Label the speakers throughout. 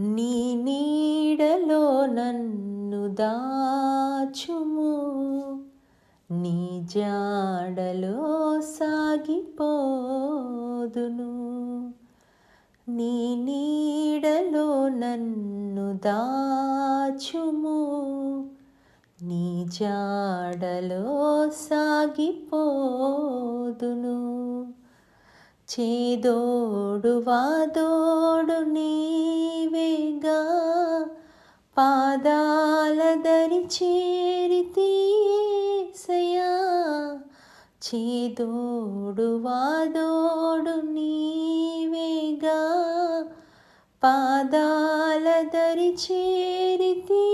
Speaker 1: నీ నీడలో నన్ను దాచుము. నీ జాడలో సాగిపోదును. నీ నీడలో నన్ను దాచుము. నీ జాడలో సాగిపోదును. చేదోడు వాదోడు నీ పాదాల దరి చేరితీసయా చేదోడు వాదోడు నీవేగా. పాదాల దరి చేరితీసయా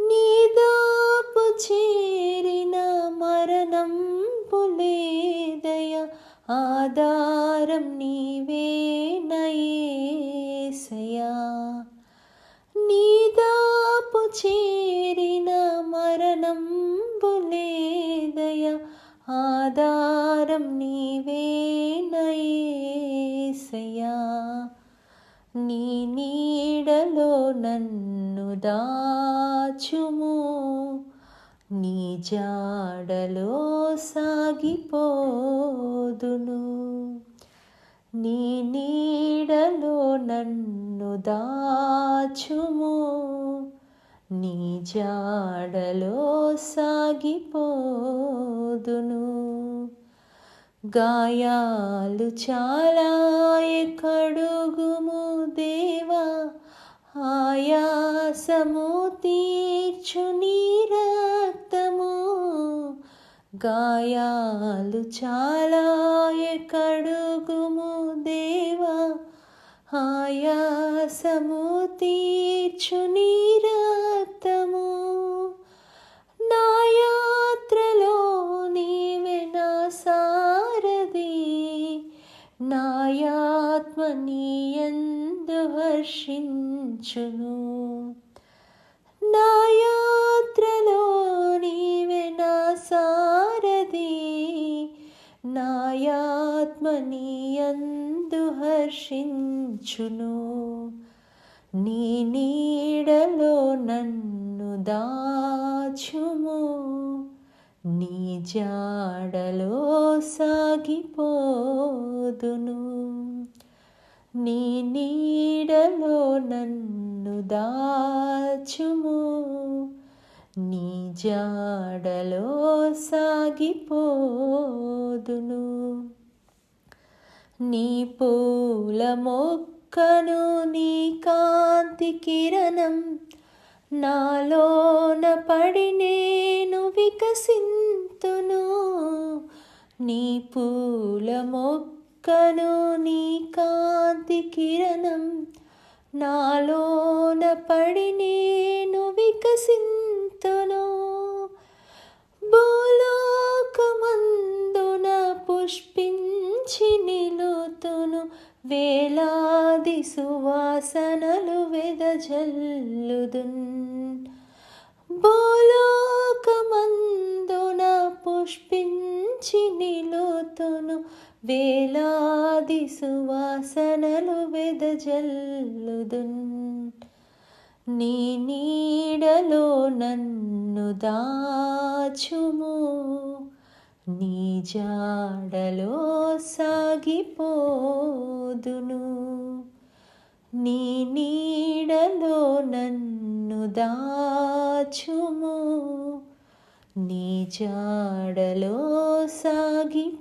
Speaker 1: నీదాపు చేరిన మరణం పులేదయ. ఆధారం నీ ఆధారం నీవేనయేసయ్యా నీ నీడలో నన్ను దాచుము. నీ జాడలో సాగిపోదును. నీ నీడలో నన్ను దాచుము. నీ జాడలో సాగిపోదును. గాయాలు చాలా ఎక్కడుగుము దేవా? ఆయాసము తీర్చు నీ రక్తము. గాయాలు చాలా ఎక్కడుగుము దేవా? ఆయాసము తీర్చు నీరా అర్థము నా యాత్రలో నీవే నా సారథి. నాయాత్మ నీయందు హర్షించును. నా యాత్రలో నీవే నా సారథి. నాయాత్మ నీయందు హర్షించును. నీ నీడలో నన్ను దాచుము నీ జాడలో సాగిపోదును. నీ నీడలో నన్ను దాచుము నీ జాడలో సాగిపోదును. నీ పూల మొక్కను నీ కాంతి కిరణం నాలోన పడి నేను వికసింతును. నీ పూల మొక్కను నీ కాంతి కిరణం. నాలోన పడి నేను వికసింతును. వేలాది సువాసనలు వెదజల్లుదున్. భూలోకమందున పుష్పించి నిలుతును వేలాది సువాసనలు వెదజల్లుదున్. నీ నీడలో నన్ను దాచుము నీ జాడలో సాగిపోదును. నీ నీడలో నన్ను దాచుము. నీ జాడలో సాగిపోదును.